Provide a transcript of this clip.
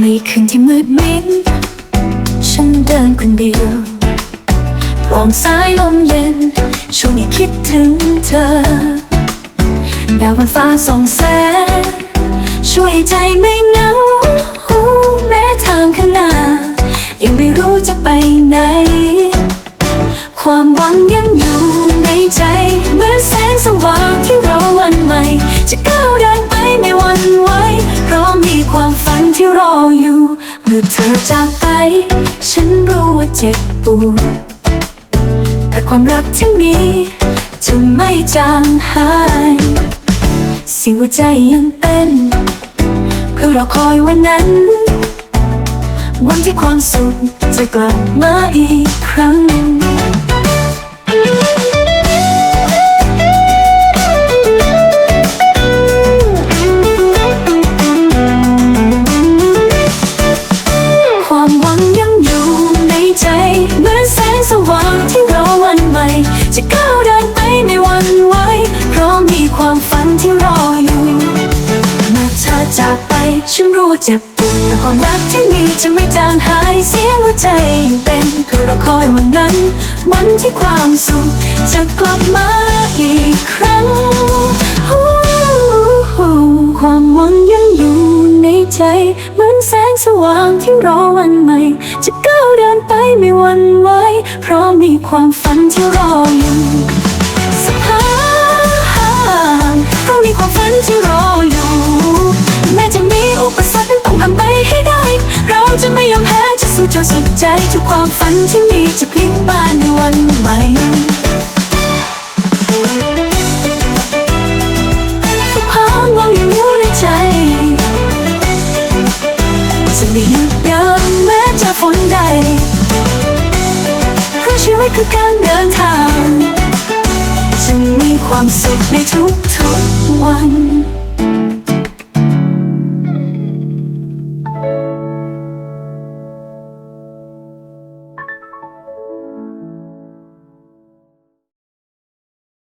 ในคืนที่มืดมิดฉันเดินคนเดียวมองสายลมเย็น ช่วงนี้คิดถึงเธอดาวบนฟ้าส่องแสงช่วยใจไม่เหงาแม้ทางข้างหน้า ยังไม่รู้จะไปไหน ความหวังยังอยู่ในใจ เหมือนแสงสว่างที่เราวันใหม่จะก้าว อเธอจากไป ฉันรู้ว่าเจ็บปวดแต่ความรักที่มีจะไม่จางหายสิ่งหัวใจยังเต้นเพื่อรอคอยวันนั้น วันที่ความสุขจะกลับมาอีกครั้ง จะก้าวเดินไปในวันไหวเพราะมีความฝันที่รออยู่เมื่อเธอจากไปฉันรู้เจ็บปวดแต่ความรักที่มีจะไม่จางหายเสียงหัวใจยังเป็นเพื่อราคอยวันนั้น วันที่ความสุขจะกลับมาอีกครั้งความหวังยังอยู่ในใจ วางที่รอวันใหม่ จะก้าวเดินไปไม่หวันไหวเพราะมีความฝันที่รออยู่สักพักเพราะมีความฝันที่รออยู่แม้จะมีอุปสรรคต้องทำไปให้ได้ เราจะไม่ยอมแพ้จะสู้จนสุดใจทุกความฝันที่มีจะพลิกบ้านในวันใหม่ ไม่หยุดยั้งแม้จะฝนใดเพราะชีวิตคือการเดินทางจะมีความสุขในทุกๆวัน